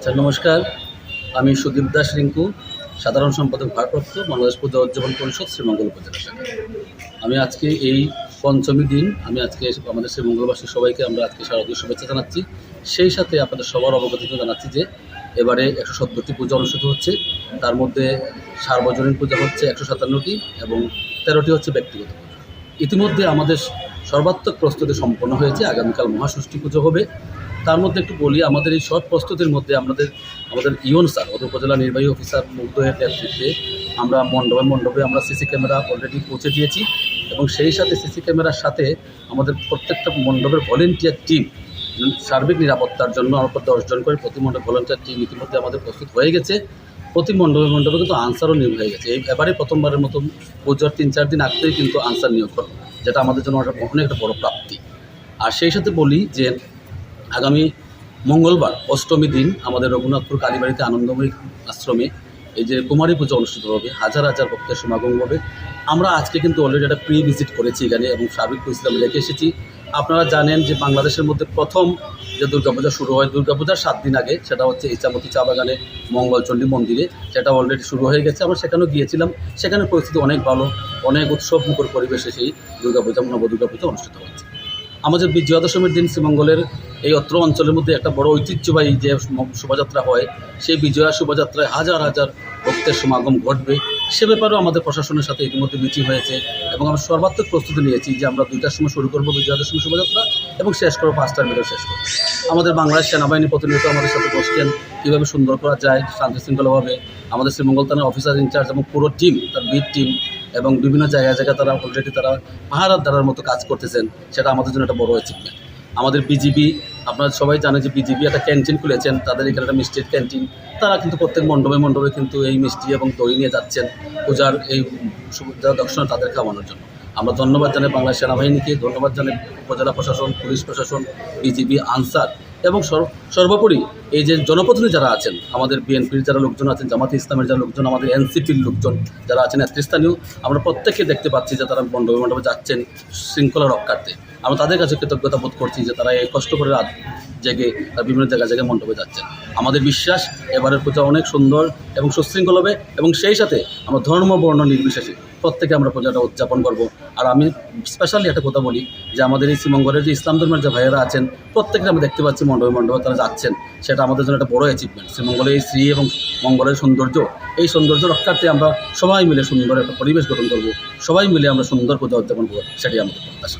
আচ্ছা নমস্কার। আমি সুদীপ দাস রিঙ্কু, সাধারণ সম্পাদক ভারপ্রাপ্ত বাংলাদেশ পূজা উদযাপন পরিষদ শ্রীমঙ্গল উপজেলা শাখা। আমি আজকে এই পঞ্চমী দিন, আমি আজকে আমাদের শ্রীমঙ্গলবাসী সবাইকে আমরা আজকে শারদীয় শুভেচ্ছা জানাচ্ছি। সেই সাথে আপনাদের সবার অবগতিতে জানাচ্ছি যে, এবারে একশো সত্তরটি পূজা অনুষ্ঠিত হচ্ছে। তার মধ্যে সার্বজনীন পূজা হচ্ছে একশো সাতান্নটি এবং তেরোটি হচ্ছে ব্যক্তিগত পূজা। ইতিমধ্যে আমাদের সর্বাত্মক প্রস্তুতি সম্পন্ন হয়েছে। আগামীকাল মহাষষ্ঠী পুজো হবে। তার মধ্যে একটু বলি, আমাদের এই সব প্রস্তুতির মধ্যে আমাদের আমাদের ইউন স্যার অত উপজেলা নির্বাহী অফিসার মুগ্ধের নেতৃত্বে আমরা মণ্ডপে মণ্ডপে আমরা সিসি ক্যামেরা অলরেডি পৌঁছে দিয়েছি এবং সেই সাথে সিসি ক্যামেরার সাথে আমাদের প্রত্যেকটা মণ্ডপের ভলেন্টিয়ার টিম সার্বিক নিরাপত্তার জন্য আমরা দশজন করে প্রতি মণ্ডপ ভলেন্টিয়ার টিম ইতিমধ্যে আমাদের প্রস্তুত হয়ে গেছে। প্রতি মণ্ডপে মণ্ডপে কিন্তু আনসারও নিয়োগ হয়ে গেছে। এই এবারে প্রথমবারের মতো পুজোর তিন, চার দিন আগতেই কিন্তু আনসার নিয়োগ করল যেটা আমাদের জন্য অনেক একটা বড় প্রাপ্তি। আর সেই সাথে বলি যে আগামী মঙ্গলবার অষ্টমী দিন আমাদের রঘুনাথপুর কালীবাড়িতে আনন্দময়ী আশ্রমে এই যে কুমারী পুজো অনুষ্ঠিত হবে, হাজার হাজার ভক্তের সমাগম হবে। আমরা আজকে কিন্তু অলরেডি একটা প্রি ভিজিট করেছি এখানে এবং সার্বিক পরিস্থিতি রেখে এসেছি। আপনারা জানেন যে বাংলাদেশের মধ্যে প্রথম যে দুর্গাপূজা শুরু হয়, দুর্গাপূজার সাত দিন আগে, সেটা হচ্ছে ইচ্ছামতি চা বাগানে মঙ্গলচণ্ডী মন্দিরে, সেটা অলরেডি শুরু হয়ে গেছে। আমরা সেখানেও গিয়েছিলাম। সেখানে পরিস্থিতি অনেক ভালো, অনেক উৎসব মুখর পরিবেশে সেই দুর্গাপূজা নব দুর্গাপূজা অনুষ্ঠিত হচ্ছে। আমাদের বিজয়া দশমীর দিন শ্রীমঙ্গলের এই অত্র অঞ্চলের মধ্যে একটা বড় ঐতিহ্যবাহী যে শোভাযাত্রা হয়, সেই বিজয়া শোভাযাত্রায় হাজার হাজার ভক্তের সমাগম ঘটবে। সে ব্যাপারেও আমাদের প্রশাসনের সাথে ইতিমধ্যে মিটিং হয়েছে এবং আমরা সর্বাত্মক প্রস্তুতি নিয়েছি যে আমরা দুইটার সময় শুরু করব বিজয়া দশমী শোভাযাত্রা এবং শেষ করব পাঁচটার ভিতরে শেষ করব। আমাদের বাংলাদেশ সেনাবাহিনী প্রতিনিয়ত আমাদের সাথে বসছেন, কীভাবে সুন্দর করা যায় শান্তি শৃঙ্খলাভাবে আমাদের শ্রীমঙ্গল থানার অফিসার ইনচার্জ এবং পুরো টিম তার বিট টিম এবং বিভিন্ন জায়গায় জায়গায় তারা অলরেডি তারা পাহারার দ্বারার মতো কাজ করতেছেন, সেটা আমাদের জন্য একটা বড় অ্যাচিভমেন্ট আমাদের বিজিবি আপনারা সবাই জানেন যে বিজেপি একটা ক্যান্টিন খুলেছেন, তাদের এখানে একটা মিষ্টির ক্যান্টিন। তারা কিন্তু প্রত্যেক মণ্ডপে মণ্ডপে কিন্তু এই মিষ্টি এবং দই নিয়ে যাচ্ছেন, পূজার এই সুবিধা দর্শন তাদের খাওয়ানোর জন্য। আমরা ধন্যবাদ জানাই বাংলা সেনাবাহিনীকে, ধন্যবাদ জানাই উপজেলা প্রশাসন, পুলিশ প্রশাসন, বিজিবি, আনসার এবং সর- সর্বোপরি এই যে জনপ্রতিনিধি যারা আছেন, আমাদের বিএনপির যারা লোকজন আছেন, জামাতে ইসলামের যারা লোকজন, আমাদের এনসিপির লোকজন যারা আছেন, নেতৃস্থানীয়, আমরা প্রত্যেককে দেখতে পাচ্ছি যে তারা মণ্ডপে মণ্ডপে যাচ্ছেন শৃঙ্খলা রক্ষার্থে। আমরা তাদের কাছে কৃতজ্ঞতা বোধ করছি যে তারা এই কষ্ট করে রাত জেগে তারা বিভিন্ন জায়গায় জায়গায় মণ্ডপে যাচ্ছেন। আমাদের বিশ্বাস এবারের পূজা অনেক সুন্দর এবং সুশৃঙ্খল হবে এবং সেই সাথে আমরা ধর্ম, বর্ণ নির্বিশেষে প্রত্যেকে আমরা পূজাটা উদযাপন করব। আর আমি স্পেশালি একটা কথা বলি যে আমাদের এই শ্রীমঙ্গলের যে ইসলাম ধর্মের যে ভাইয়েরা আছেন প্রত্যেকে আমরা দেখতে পাচ্ছি মণ্ডপে মণ্ডপে তারা যাচ্ছেন। সেটা আমাদের জন্য একটা বড় অ্যাচিভমেন্ট শ্রীমঙ্গলের এই শ্রী এবং মঙ্গলের সৌন্দর্য, এই সৌন্দর্য রক্ষার্থে আমরা সবাই মিলে সুন্দর একটা পরিবেশ গঠন করব। সবাই মিলে আমরা সুন্দর পূজা উদযাপন করব, সেটাই আমাদের প্রত্যাশা।